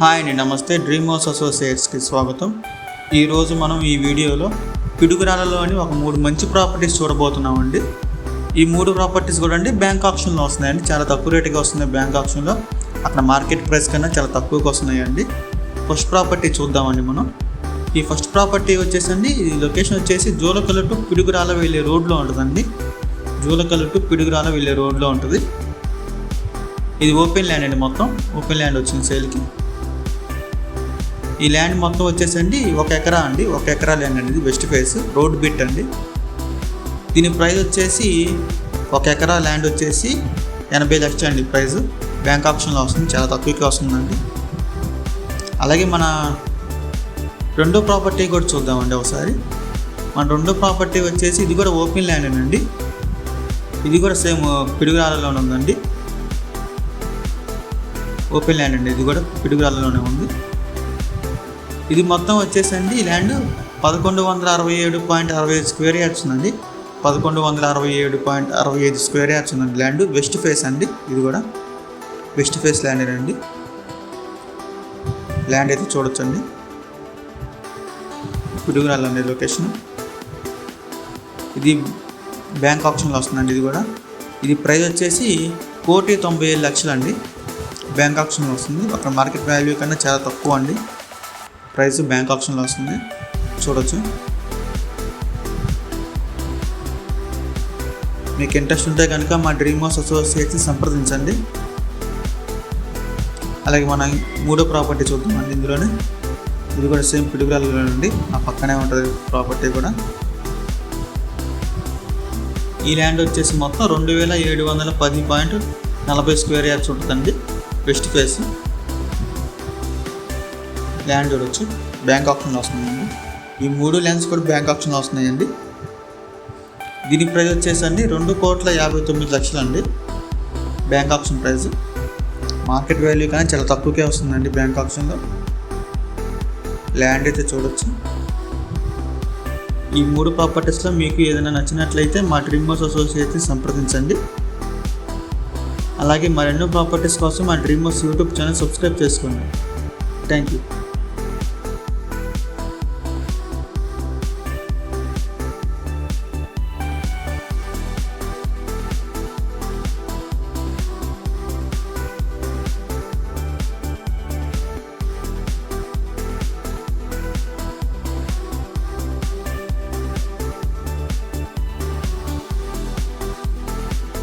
Hi అండి నమస్తే. Dream house అసోసియేట్స్కి స్వాగతం. ఈరోజు మనం ఈ వీడియోలో పిడుగురాలలోని ఒక మూడు మంచి ప్రాపర్టీస్ చూడబోతున్నామండి. ఈ మూడు ప్రాపర్టీస్ కూడా అండి బ్యాంక్ ఆప్షన్లో వస్తున్నాయండి. చాలా తక్కువ రేటుగా వస్తున్నాయి బ్యాంక్ ఆప్షన్లో. అక్కడ మార్కెట్ ప్రైస్ కన్నా చాలా తక్కువగా వస్తున్నాయండి. ఫస్ట్ ప్రాపర్టీ చూద్దామండి మనం. ఈ ఫస్ట్ ప్రాపర్టీ వచ్చేసండి ఈ లొకేషన్ వచ్చేసి జూలకల్లు టు పిడుగురాల వెళ్ళే రోడ్లో ఉంటుందండి. జూలకల్లు టు పిడుగురాల వెళ్ళే రోడ్లో ఉంటుంది. ఇది ఓపెన్ ల్యాండ్ అండి మొత్తం. ఓపెన్ ల్యాండ్ వచ్చింది సేల్కి. ఈ ల్యాండ్ మొత్తం వచ్చేసండి ఒక ఎకరా అండి. ఒక ఎకరా ల్యాండ్ అండి ఇది వెస్ట్ ఫేస్. రోడ్ బిట్ అండి. దీని ప్రైస్ వచ్చేసి ఒక ఎకరా ల్యాండ్ వచ్చేసి ఎనభై లక్షలు అండి ప్రైస్. బ్యాంక్ ఆప్షన్లో వస్తుంది. చాలా తక్కువకి వస్తుందండి. అలాగే మన రెండో ప్రాపర్టీ కూడా చూద్దామండి ఒకసారి. మన రెండో ప్రాపర్టీ వచ్చేసి ఇది కూడా ఓపెన్ ల్యాండ్ అండి. ఇది కూడా సేమ్ పిడుగురాలలోనే ఉందండి. ఓపెన్ ల్యాండ్ అండి. ఇది కూడా పిడుగురాలలోనే ఉంది. ఇది మొత్తం వచ్చేసండి ల్యాండ్ పదకొండు వందల అరవై ఏడు పాయింట్ అరవై ఐదు స్క్వేర్ యార్డ్స్ ఉందండి. పదకొండు వందల అరవై ఏడు పాయింట్ అరవై ఐదు స్క్వేర్ యార్డ్స్ ఉందండి ల్యాండ్. వెస్ట్ ఫేస్ అండి ఇది కూడా. వెస్ట్ ఫేస్ ల్యాండ్ అండి. ల్యాండ్ అయితే చూడొచ్చండి. పిడుగురాలు అండి లొకేషన్. ఇది బ్యాంక్ ఆప్షన్లో వస్తుందండి ఇది కూడా. ఇది ప్రైస్ వచ్చేసి కోటి తొంభై ఏడు లక్షలు అండి బ్యాంక్ ఆప్షన్లో వస్తుంది. అక్కడ మార్కెట్ వాల్యూ కన్నా చాలా తక్కువ అండి. ప్రైస్ బ్యాంక్ ఆప్షన్లో వస్తుంది. చూడొచ్చు. మీకు ఇంట్రెస్ట్ ఉంటే కనుక మా డ్రీమ్ హౌస్ అసోసియేషన్ సంప్రదించండి. అలాగే మన మూడో ప్రాపర్టీ చూద్దామండి ఇందులోనే. ఇది కూడా సేమ్ పిడుగురాలలో నుండి ఆ పక్కనే ఉంటుంది ప్రాపర్టీ కూడా. ఈ ల్యాండ్ వచ్చేసి మొత్తం రెండు వేల ఏడు వందల పది పాయింట్ నలభై స్క్వేర్ యార్డ్స్ ఉంటుందండి. వెస్ట్ ఫేస్ ల్యాండ్ చూడొచ్చు. బ్యాంక్ ఆప్షన్లో వస్తుందండి. ఈ మూడు ల్యాండ్స్ కూడా బ్యాంక్ ఆప్షన్లో వస్తున్నాయండి. దీని ప్రైస్ వచ్చేసండి రెండు కోట్ల యాభై తొమ్మిది లక్షలు అండి bank option price market value కానీ చాలా తక్కువకే వస్తుందండి బ్యాంక్ ఆప్షన్లో ల్యాండ్ అయితే చూడొచ్చు. ఈ మూడు ప్రాపర్టీస్లో మీకు ఏదైనా నచ్చినట్లయితే మా డ్రీమర్స్ అసోసియేట్ని సంప్రదించండి. అలాగే మరెన్నో ప్రాపర్టీస్ కోసం మా డ్రీమర్స్ యూట్యూబ్ ఛానల్ సబ్స్క్రైబ్ చేసుకోండి. Thank you